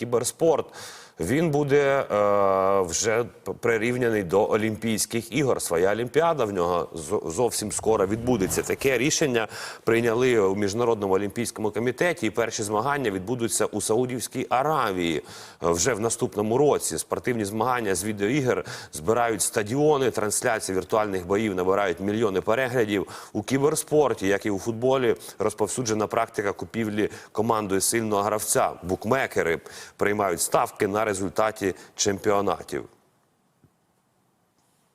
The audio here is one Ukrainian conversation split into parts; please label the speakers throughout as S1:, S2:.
S1: кіберспорт. Він буде е, вже прирівняний до Олімпійських ігор. Своя олімпіада в нього зовсім скоро відбудеться. Таке рішення прийняли у міжнародному олімпійському комітеті. І перші змагання відбудуться у Саудівській Аравії е, вже в наступному році. Спортивні змагання з відеоігр збирають стадіони, трансляції віртуальних боїв набирають мільйони переглядів у кіберспорті, як і у футболі. Розповсюджена практика купівлі командою сильного гравця. Букмекери приймають ставки на результаті чемпіонатів.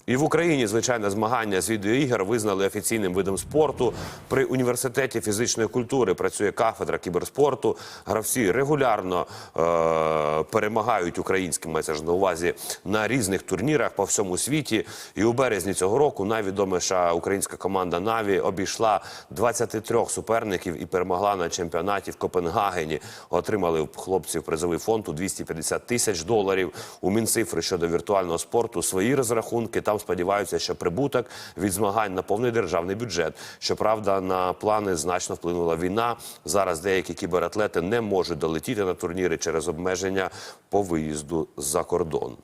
S1: І в Україні, звичайно, змагання з відеоігр визнали офіційним видом спорту. При університеті фізичної культури працює кафедра кіберспорту. Гравці регулярно е- перемагають українські мається на увазі на різних турнірах по всьому світі. І у березні цього року найвідоміша українська команда Наві обійшла 23 суперників і перемогла на чемпіонаті в Копенгагені. Отримали хлопців призовий фонд у 250 тисяч доларів. У Мінцифри щодо віртуального спорту свої розрахунки. Там сподіваються, що прибуток від змагань наповнить державний бюджет. Щоправда, на плани значно вплинула війна. Зараз деякі кібератлети не можуть долетіти на турніри через обмеження по виїзду за кордон.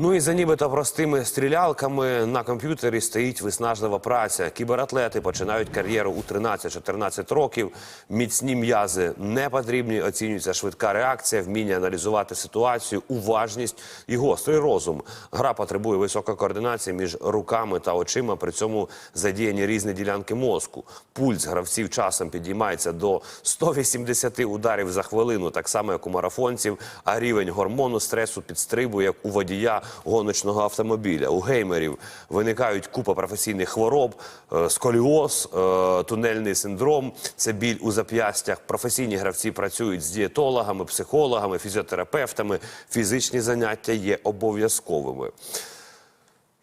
S1: Ну і за нібито простими стрілялками на комп'ютері стоїть виснажлива праця. Кібератлети починають кар'єру у 13-14 років. Міцні м'язи не потрібні. Оцінюється швидка реакція, вміння аналізувати ситуацію, уважність і гострий розум. Гра потребує високої координації між руками та очима. При цьому задіяні різні ділянки мозку. Пульс гравців часом підіймається до 180 ударів за хвилину, так само як у марафонців. А рівень гормону стресу підстрибує як у водія гоночного автомобіля. У геймерів виникають купа професійних хвороб, е, сколіоз, е, тунельний синдром, це біль у зап'ястях. Професійні гравці працюють з дієтологами, психологами, фізіотерапевтами. Фізичні заняття є обов'язковими.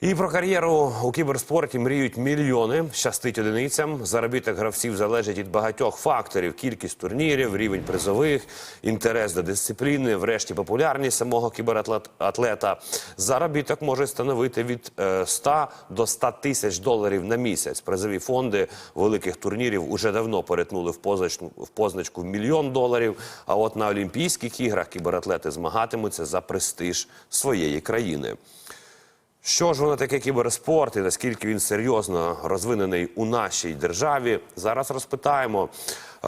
S1: І про кар'єру у кіберспорті мріють мільйони. Щастить одиницям. Заробіток гравців залежить від багатьох факторів: кількість турнірів, рівень призових, інтерес до дисципліни, врешті популярність самого кібератлета. Заробіток може становити від е, 100 до 100 тисяч доларів на місяць. Призові фонди великих турнірів уже давно перетнули в позначку в позначку мільйон доларів. А от на Олімпійських іграх кібератлети змагатимуться за престиж своєї країни. Що ж воно таке кіберспорт і наскільки він серйозно розвинений у нашій державі? Зараз розпитаємо. Е,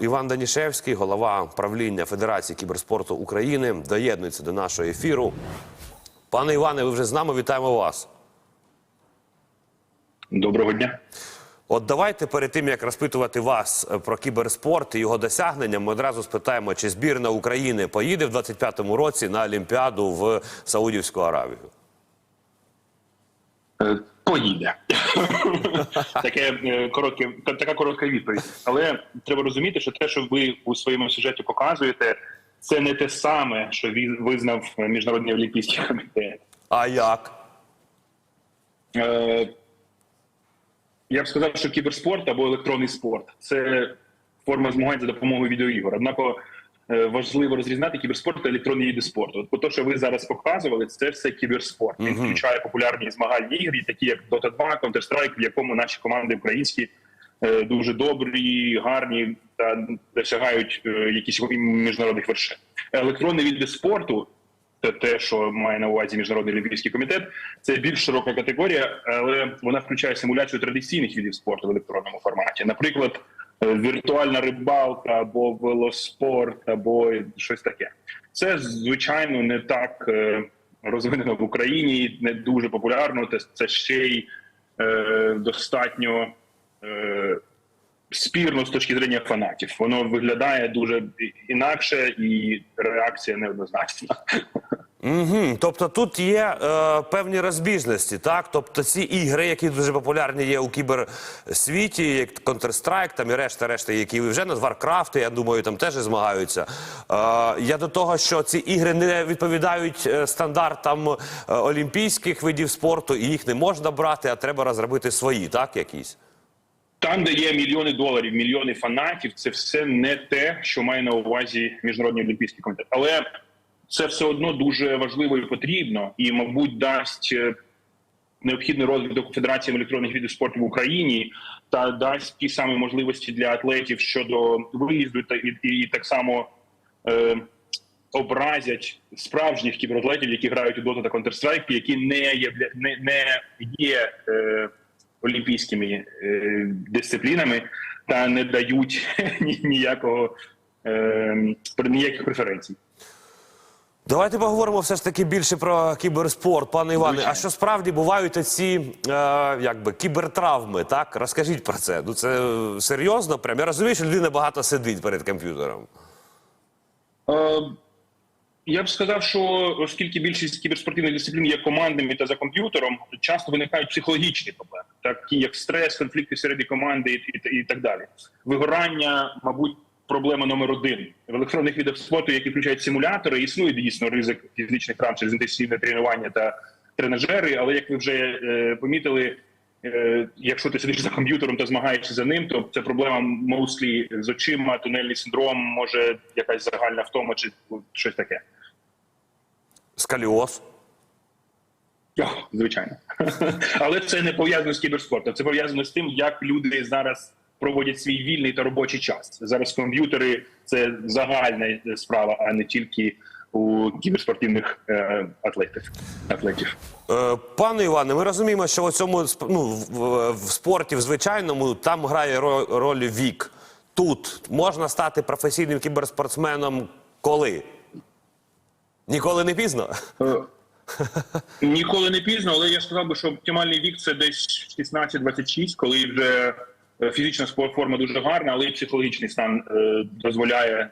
S1: Іван Данішевський, голова правління Федерації кіберспорту України, доєднується до нашого ефіру. Пане Іване, ви вже з нами вітаємо вас.
S2: Доброго дня.
S1: От давайте перед тим як розпитувати вас е, про кіберспорт і його досягнення, ми одразу спитаємо, чи збірна України поїде в 25-му році на Олімпіаду в Саудівську Аравію.
S2: Е, Поїде. Таке е, коротке, така коротка відповідь. Але треба розуміти, що те, що ви у своєму сюжеті показуєте, це не те саме, що визнав Міжнародний олімпійський комітет.
S1: А як?
S2: Е, Я б сказав, що кіберспорт або електронний спорт це форма змагань за допомогою відеоігор. Однако важливо розрізняти кіберспорт та електронні види спорту. От те, що ви зараз показували, це все кіберспорт. Він включає популярні змагальні ігри, такі як Dota 2, Counter-Strike, в якому наші команди українські е, дуже добрі, гарні та досягають е, якісь міжнародних вершин. Електронні види спорту те, те, що має на увазі міжнародний олімпійський комітет, це більш широка категорія, але вона включає симуляцію традиційних видів спорту в електронному форматі. Наприклад, е, віртуальна рибалка або велоспорт, або щось таке. Це звичайно не так е, розвинено в Україні, не дуже популярно. Це, ще й е, достатньо. Е, Спірно з точки зрення фанатів, воно виглядає дуже інакше, і реакція неоднозначна.
S1: Угу. Тобто тут є е, певні розбіжності, так? Тобто ці ігри, які дуже популярні є у кіберсвіті, як Counter-Strike, там і решта, решта, які ви вже назвав Warcraft, я думаю, там теж змагаються. Е, я до того, що ці ігри не відповідають е, стандартам е, олімпійських видів спорту, і їх не можна брати, а треба розробити свої, так, якісь.
S2: Там, де є мільйони доларів, мільйони фанатів, це все не те, що має на увазі міжнародний олімпійський комітет. Але це все одно дуже важливо і потрібно, і, мабуть, дасть е, необхідний розвиток Федерації електронних видів спорту в Україні та дасть ті самі можливості для атлетів щодо виїзду та і, і так само е, образять справжніх кібератлетів, які грають у Dota та Counter-Strike, які не є, не, не є е, олімпійськими е, дисциплінами та не дають ні- ніякого е, ніяких преференцій.
S1: Давайте поговоримо все ж таки більше про кіберспорт, пане Іване. А що справді бувають ці е, якби кібертравми? Так розкажіть про це. Ну це е, серйозно. Прям я розумію, що людина багато сидить перед комп'ютером.
S2: Е, Я б сказав, що оскільки більшість кіберспортивних дисциплін є командними та за комп'ютером, часто виникають психологічні проблеми, такі як стрес, конфлікти серед команди і, і, і так далі. Вигорання, мабуть, проблема номер один в електронних видах спорту, які включають симулятори. Існує дійсно ризик фізичних травм через інтенсивне тренування та тренажери. Але як ви вже е, помітили, е, якщо ти сидиш за комп'ютером та змагаєшся за ним, то це проблема mostly з очима, тунельний синдром, може якась загальна втома чи щось таке.
S1: Скаліоз.
S2: О, звичайно, але це не пов'язано з кіберспортом. Це пов'язано з тим, як люди зараз проводять свій вільний та робочий час. Зараз комп'ютери це загальна справа, а не тільки у кіберспортивних е, атлетів. атлетів.
S1: Е, Пане Іване, ми розуміємо, що у цьому ну, в, спорті в звичайному там грає роль вік. Тут можна стати професійним кіберспортсменом коли? Ніколи не пізно.
S2: Е, Ніколи не пізно, але я сказав би, що оптимальний вік це десь 16-26, коли вже фізична спо- форма дуже гарна, але і психологічний стан е, дозволяє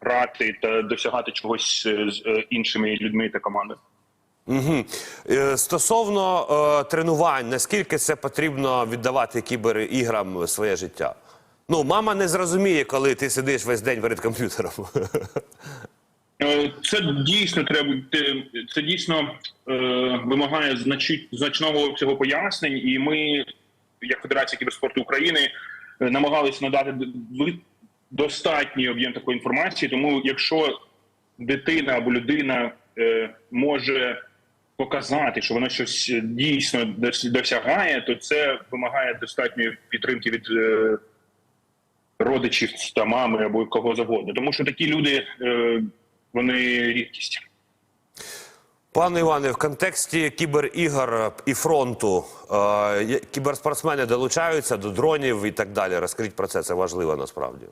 S2: грати та досягати чогось е, з е, іншими людьми та командою.
S1: Угу. Е, Стосовно е, тренувань, наскільки це потрібно віддавати кіберіграм своє життя? Ну, мама не зрозуміє, коли ти сидиш весь день перед комп'ютером.
S2: Е, Це дійсно треба. Це дійсно е, вимагає значного обсягу пояснень, і ми, як Федерація кіберспорту України, е, намагалися надати достатній об'єм такої інформації. Тому, якщо дитина або людина е, може показати, що вона щось дійсно досягає, то це вимагає достатньої підтримки від. е, Родичів та мами або кого завгодно, тому що такі люди вони рідкість.
S1: Пане Іване, в контексті кіберігор і фронту е, кіберспортсмени долучаються до дронів і так далі. Розкажіть про це, це важливо насправді.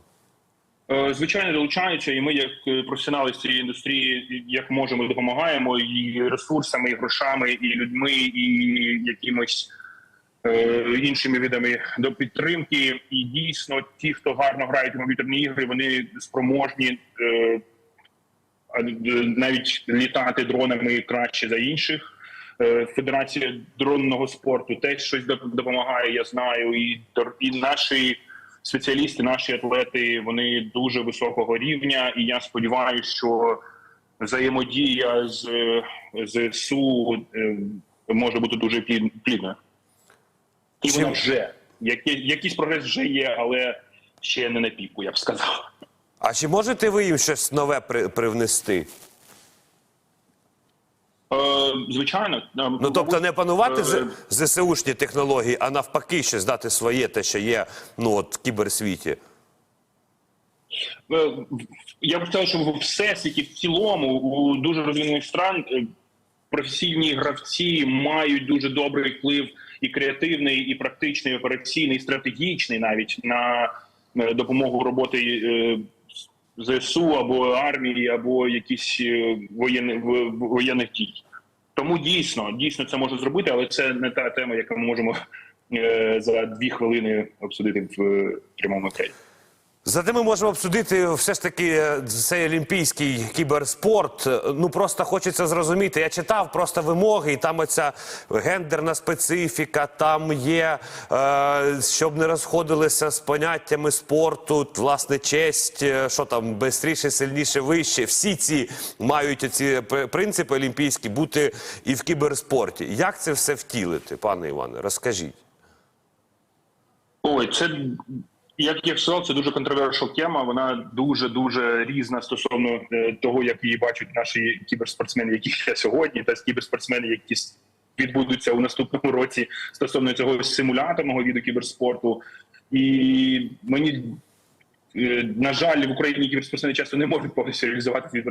S2: Е, Звичайно, долучаються, і ми, як е, професіонали з цієї індустрії, як можемо, допомагаємо і ресурсами, і грошами, і людьми, і якимось е, іншими видами до підтримки. І дійсно, ті, хто гарно грають у комп'ютерні ігри, вони спроможні е, навіть літати дронами краще за інших. Е, Федерація дронного спорту теж щось допомагає. Я знаю, і і наші спеціалісти, наші атлети, вони дуже високого рівня. І я сподіваюся, що взаємодія з ЗСУ е, може бути дуже плід- плідною. І вона вже якийсь прогрес вже є, але ще не на піку, я б сказав.
S1: А чи можете ви їм щось нове при, привнести?
S2: Е, звичайно,
S1: Ну тобто не панувати з, ЗСУшні технології, а навпаки, щось дати своє, те, що є ну от в кіберсвіті.
S2: Е, Я б сказав, що в всесвіті в цілому у дуже розвинених стран е, професійні гравці мають дуже добрий вплив і креативний, і практичний, і операційний, і стратегічний навіть на е, допомогу роботи е, ЗСУ або армії, або якісь е, воєнних воєнних дій. Тому дійсно, дійсно це може зробити, але це не та тема, яку ми можемо е, за дві хвилини обсудити в е, прямому ефірі.
S1: Зате ми можемо обсудити все ж таки е, цей олімпійський кіберспорт. Е, Ну просто хочеться зрозуміти. Я читав просто вимоги, і там оця гендерна специфіка, там є, е, щоб не розходилися з поняттями спорту, власне, честь, е, що там бистріше, сильніше, вище. Всі ці мають ці принципи олімпійські бути і в кіберспорті. Як це все втілити, пане Іване? Розкажіть.
S2: Ой, це як я сказав, це дуже контровершал тема. Вона дуже дуже різна стосовно е, того, як її бачать наші кіберспортсмени, які є сьогодні, та кіберспортсмени, які відбудуться у наступному році стосовно цього симуляторного віду кіберспорту. І мені Е, На жаль, в Україні кіберспортсмени часто не можуть повністю реалізувати свій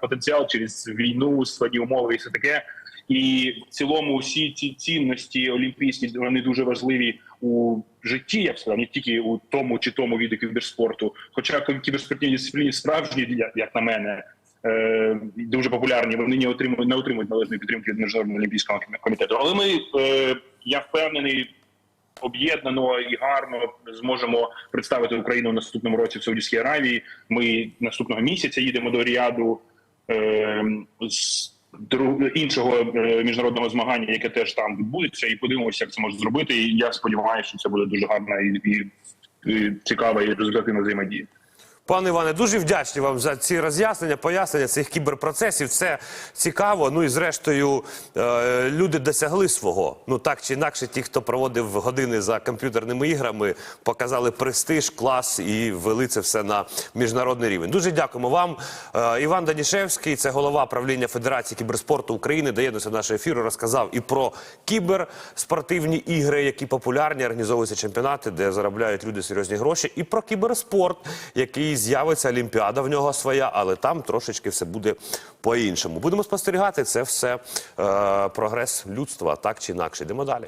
S2: потенціал через війну, складні умови і все таке. І в цілому всі ці цінності олімпійські вони дуже важливі у житті, я б сказав, не тільки у тому чи тому віду кіберспорту. Хоча кіберспортивні дисципліни справжні, як- на мене, е, дуже популярні. Вони не отримують не отримують належної підтримки від міжнародного олімпійського комітету. Але ми е, я впевнений, об'єднано і гарно зможемо представити Україну в наступному році в Саудівській Аравії. Ми наступного місяця їдемо до Ріаду е, з іншого е, міжнародного змагання, яке теж там відбудеться, і подивимося, як це може зробити. І я сподіваюся, що це буде дуже гарна і, і, і цікава і результативна взаємодія.
S1: Пане Іване, дуже вдячні вам за ці роз'яснення, пояснення цих кіберпроцесів. Це цікаво. Ну і зрештою е, люди досягли свого. Ну так чи інакше, ті, хто проводив години за комп'ютерними іграми, показали престиж, клас і вели це все на міжнародний рівень. Дуже дякуємо вам. Е, Іван Данішевський, це голова правління Федерації кіберспорту України, доєднався до нашого ефіру. Розказав і про кіберспортивні ігри, які популярні, організовуються чемпіонати, де заробляють люди серйозні гроші, і про кіберспорт, який з'явиться Олімпіада в нього своя, але там трошечки все буде по-іншому. Будемо спостерігати це все е, прогрес людства, так чи інакше. Йдемо далі.